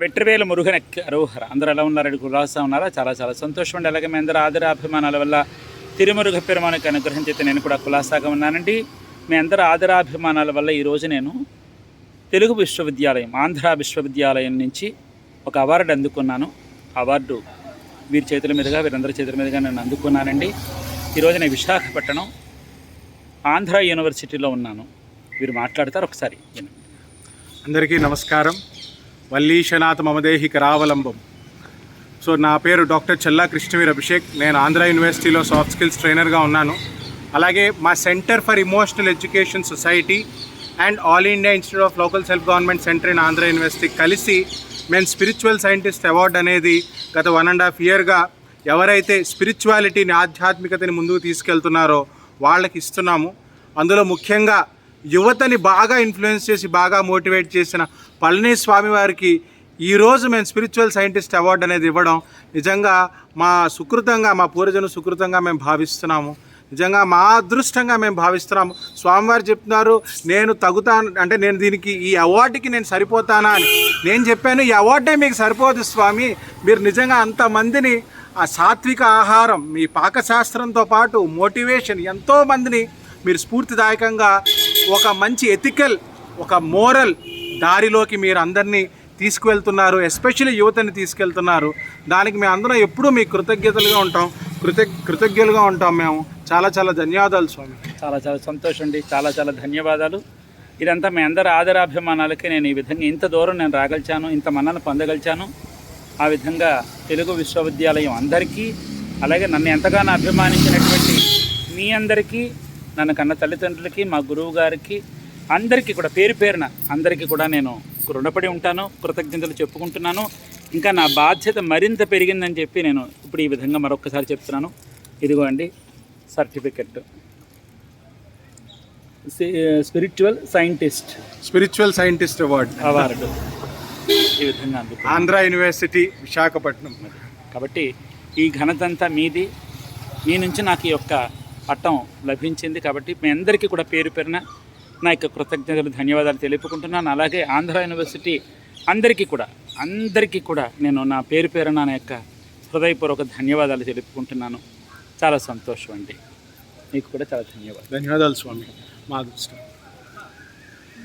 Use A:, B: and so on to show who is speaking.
A: వెట్రివేల మురుగన అరోహర అందరూ ఎలా ఉన్నారండి కులాసా ఉన్నారా? చాలా చాలా సంతోషం అండి అలాగే మీ అందరూ ఆదరాభిమానాల వల్ల తిరుమురుగ పెరుమానికి అనుగ్రహం చేస్తే నేను కూడా కులాసాగా ఉన్నానండి. మీ అందరి ఆదరాభిమానాల వల్ల ఈరోజు నేను తెలుగు విశ్వవిద్యాలయం ఆంధ్ర విశ్వవిద్యాలయం నుంచి ఒక అవార్డు అందుకున్నాను. అవార్డు వీరి చేతుల మీదుగా వీరందరి చేతుల మీదుగా నేను అందుకున్నానండి. ఈరోజు నేను విశాఖపట్నం ఆంధ్ర యూనివర్సిటీలో ఉన్నాను. వీరు మాట్లాడతారు ఒకసారి.
B: అందరికీ నమస్కారం. వల్లీశనాథ మమదేహి కరావలంబం సో నా పేరు డాక్టర్ చెల్లా కృష్ణవీర్ అభిషేక్ నేను ఆంధ్ర యూనివర్సిటీలో సాఫ్ట్ స్కిల్స్ ట్రైనర్గా ఉన్నాను. అలాగే మా centre for emotional education society and all India institute of local self government centre in Andhra university కలిసి మేము స్పిరిచువల్ సైంటిస్ట్ అవార్డు అనేది గత వన్ అండ్ హాఫ్ ఇయర్గా ఎవరైతే స్పిరిచువాలిటీని ఆధ్యాత్మికతని ముందుకు తీసుకెళ్తున్నారో వాళ్ళకి ఇస్తున్నాము. అందులో ముఖ్యంగా యువతని బాగా ఇన్ఫ్లుయెన్స్ చేసి బాగా మోటివేట్ చేసిన పళనిస్వామి వారికి ఈరోజు మేము స్పిరిచువల్ సైంటిస్ట్ అవార్డు అనేది ఇవ్వడం నిజంగా మా సుకృతంగా మా పూర్వజను సుకృతంగా మేము భావిస్తున్నాము. నిజంగా మా అదృష్టంగా మేము భావిస్తున్నాము. స్వామివారు చెప్తున్నారు నేను తగుతాను అంటే నేను దీనికి ఈ అవార్డుకి నేను సరిపోతానా అని. నేను చెప్పాను ఈ అవార్డే మీకు సరిపోదు స్వామి. మీరు నిజంగా అంతమందిని ఆ సాత్విక ఆహారం మీ పాకశాస్త్రంతో పాటు మోటివేషన్ ఎంతోమందిని మీరు స్ఫూర్తిదాయకంగా ఒక మంచి ఎథికల్ ఒక మోరల్ దారిలోకి మీరు అందరినీ తీసుకువెళ్తున్నారు ఎస్పెషల్లీ యువతని తీసుకెళ్తున్నారు. దానికి మేము అందరం ఎప్పుడూ మీకు కృతజ్ఞతలుగా ఉంటాం. కృత కృతజ్ఞులుగా ఉంటాం మేము. చాలా చాలా ధన్యవాదాలు స్వామి.
A: చాలా చాలా సంతోషం అండి. చాలా చాలా ధన్యవాదాలు. ఇదంతా మీ అందరి ఆదరాభిమానాలకి నేను ఈ విధంగా ఇంత దూరం నేను రాగలిచాను ఇంత మన్నను పొందగలిచాను. ఆ విధంగా తెలుగు విశ్వవిద్యాలయం అందరికీ అలాగే నన్ను ఎంతగానో అభిమానించినటువంటి మీ అందరికీ నన్ను కన్న తల్లిదండ్రులకి మా గురువు గారికి అందరికీ కూడా పేరు పేరున అందరికీ కూడా నేను రుణపడి ఉంటాను కృతజ్ఞతలు చెప్పుకుంటున్నాను. ఇంకా నా బాధ్యత మరింత పెరిగిందని చెప్పి నేను ఇప్పుడు ఈ విధంగా మరొకసారి చెప్తున్నాను. ఇదిగో అండి certificate spiritual scientist
B: spiritual scientist award
A: award ఈ విధంగా
B: ఆంధ్ర యూనివర్సిటీ విశాఖపట్నం
A: కాబట్టి ఈ ఘనతంతా మీది. మీ నుంచి నాకు ఈ యొక్క పట్టం లభించింది కాబట్టి మీ అందరికీ కూడా పేరు పేరున నా యొక్క కృతజ్ఞతలు ధన్యవాదాలు తెలుపుకుంటున్నాను. అలాగే ఆంధ్ర యూనివర్సిటీ అందరికీ కూడా అందరికీ కూడా నేను నా పేరు పేరున నా యొక్క హృదయపూర్వక ధన్యవాదాలు తెలుపుకుంటున్నాను. చాలా సంతోషం అండి. మీకు కూడా చాలా ధన్యవాదాలు.
B: ధన్యవాదాలు స్వామి. మా అదృష్టం.